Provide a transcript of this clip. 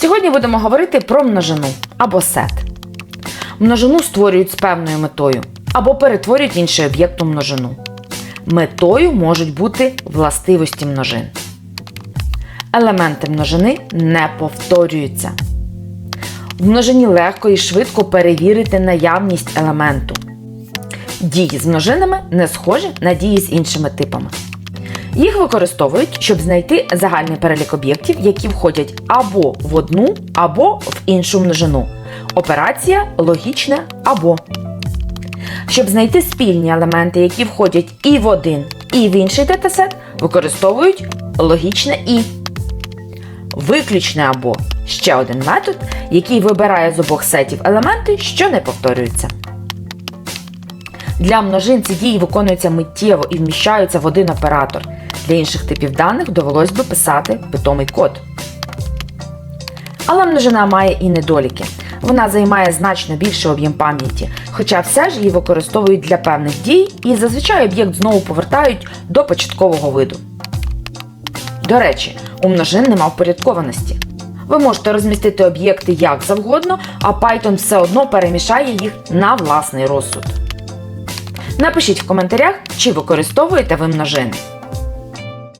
Сьогодні будемо говорити про множину або сет. Множину створюють з певною метою або перетворюють інший об'єкт у множину. Метою можуть бути властивості множин. Елементи множини не повторюються. В множині легко і швидко перевірити наявність елементу. Дії з множинами не схожі на дії з іншими типами. Їх використовують, щоб знайти загальний перелік об'єктів, які входять або в одну, або в іншу множину. Операція логічне або. Щоб знайти спільні елементи, які входять і в один, і в інший датасет, використовують логічне і. Виключне або ще один метод, який вибирає з обох сетів елементи, що не повторюються. Для множин ці дії виконуються миттєво і вміщаються в один оператор. Для інших типів даних довелось би писати питомий код. Але множина має і недоліки. Вона займає значно більший об'єм пам'яті, хоча все ж її використовують для певних дій і зазвичай об'єкт знову повертають до початкового виду. До речі, у множин нема впорядкованості. Ви можете розмістити об'єкти як завгодно, а Python все одно перемішає їх на власний розсуд. Напишіть в коментарях, чи використовуєте ви множини.